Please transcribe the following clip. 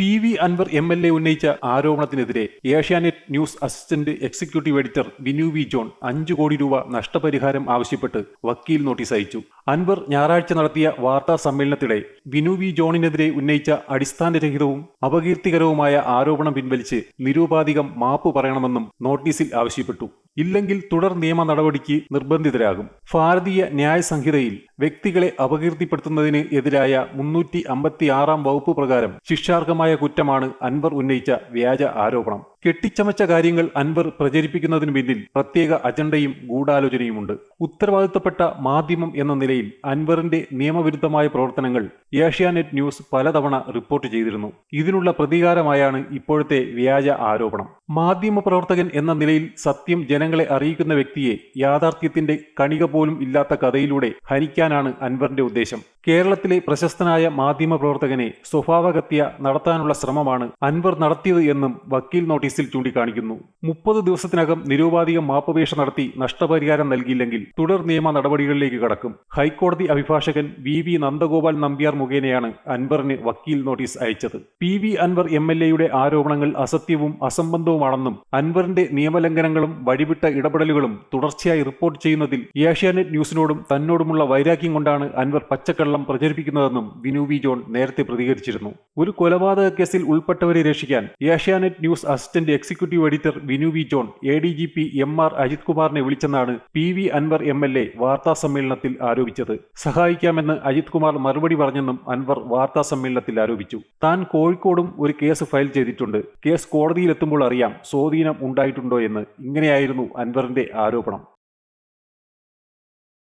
P V Anvar M L A ഉന്നയിച്ച ആരോപണത്തിനെതിരെ Asianet news assistant executive editor Vinu V John അഞ്ചു കോടി രൂപ നഷ്ടപരിഹാരം ആവശ്യപ്പെട്ട് വക്കീൽ നോട്ടീസ് അയച്ചു. അൻവർ ഞായറാഴ്ച നടത്തിയ വാർത്താ സമ്മേളനത്തിടെ വിനു വി ജോണിനെതിരെ ഉന്നയിച്ച അടിസ്ഥാനരഹിതവും അപകീർത്തികരവുമായ ആരോപണം പിൻവലിച്ച് നിരൂപാധികം മാപ്പ് പറയണമെന്നും നോട്ടീസിൽ ആവശ്യപ്പെട്ടു. ഇല്ലെങ്കിൽ തുടർ നിയമ നടപടിക്ക് നിർബന്ധിതരാകും. ഭാരതീയ ന്യായ സംഹിതയിൽ വ്യക്തികളെ അപകീർത്തിപ്പെടുത്തുന്നതിന് എതിരായ മുന്നൂറ്റി അമ്പത്തി ആറാം വകുപ്പ് പ്രകാരം ശിക്ഷാർഹമായ കുറ്റമാണ് അൻവർ ഉന്നയിച്ച വ്യാജ ആരോപണം. കെട്ടിച്ചമച്ച കാര്യങ്ങൾ അൻവർ പ്രചരിപ്പിക്കുന്നതിനു പിന്നിൽ പ്രത്യേക അജണ്ടയും ഗൂഢാലോചനയുമുണ്ട്. ഉത്തരവാദിത്തപ്പെട്ട മാധ്യമം എന്ന നിലയിൽ അൻവറിന്റെ നിയമവിരുദ്ധമായ പ്രവർത്തനങ്ങൾ ഏഷ്യാനെറ്റ് ന്യൂസ് പലതവണ റിപ്പോർട്ട് ചെയ്തിരുന്നു. ഇതിനുള്ള പ്രതികാരമായാണ് ഇപ്പോഴത്തെ വ്യാജ ആരോപണം. മാധ്യമ പ്രവർത്തകൻ എന്ന നിലയിൽ സത്യം ജനങ്ങളെ അറിയിക്കുന്ന വ്യക്തിയെ യാഥാർത്ഥ്യത്തിന്റെ കണിക പോലും ഇല്ലാത്ത കഥയിലൂടെ ഹനിക്കാനാണ് അൻവറിന്റെ ഉദ്ദേശം. കേരളത്തിലെ പ്രശസ്തനായ മാധ്യമ പ്രവർത്തകനെ സ്വഭാവകത്യ നടത്താനുള്ള ശ്രമമാണ് അൻവർ നടത്തിയത് എന്നും വക്കീൽ നോട്ടീസിൽ ചൂണ്ടിക്കാണിക്കുന്നു. മുപ്പത് ദിവസത്തിനകം നിരൂപാധികം മാപ്പപേക്ഷ നടത്തി നഷ്ടപരിഹാരം നൽകിയില്ലെങ്കിൽ തുടർ നിയമ നടപടികളിലേക്ക് കടക്കും. ഹൈക്കോടതി അഭിഭാഷകൻ വി വി നന്ദഗോപാൽ നമ്പ്യാർ മുഖേനയാണ് അൻവറിന് വക്കീൽ നോട്ടീസ് അയച്ചത്. P V Anvar M L എയുടെ ആരോപണങ്ങൾ അസത്യവും അസംബന്ധവുമാണെന്നും അൻവറിന്റെ നിയമലംഘനങ്ങളും വഴിവിട്ട ഇടപെടലുകളും തുടർച്ചയായി റിപ്പോർട്ട് ചെയ്യുന്നതിൽ ഏഷ്യാനെറ്റ് ന്യൂസിനോടും തന്നോടുമുള്ള വൈരാഗ്യം കൊണ്ടാണ് അൻവർ പച്ചക്കള്ളം പ്രചരിപ്പിക്കുന്നതെന്നും വിനു വി ജോൺ നേരത്തെ പ്രതികരിച്ചിരുന്നു. ഒരു കൊലപാതക കേസിൽ ഉൾപ്പെട്ടവരെ രക്ഷിക്കാൻ Asianet news assistant executive editor Vinu V John A D G P M R Ajith കുമാറിനെ വിളിച്ചെന്നാണ് P V Anvar M L A വാർത്താ സമ്മേളനത്തിൽ ആരോപിച്ചത്. സഹായിക്കാമെന്ന് അജിത് കുമാർ മറുപടി പറഞ്ഞെന്നും അൻവർ വാർത്താ സമ്മേളനത്തിൽ ആരോപിച്ചു. താൻ കോഴിക്കോടും ഒരു കേസ് ഫയൽ ചെയ്തിട്ടുണ്ട്. കേസ് കോടതിയിലെത്തുമ്പോൾ അറിയാം സ്വാധീനം ഉണ്ടായിട്ടുണ്ടോ എന്ന്. ഇങ്ങനെയായിരുന്നു അൻവറിന്റെ ആരോപണം.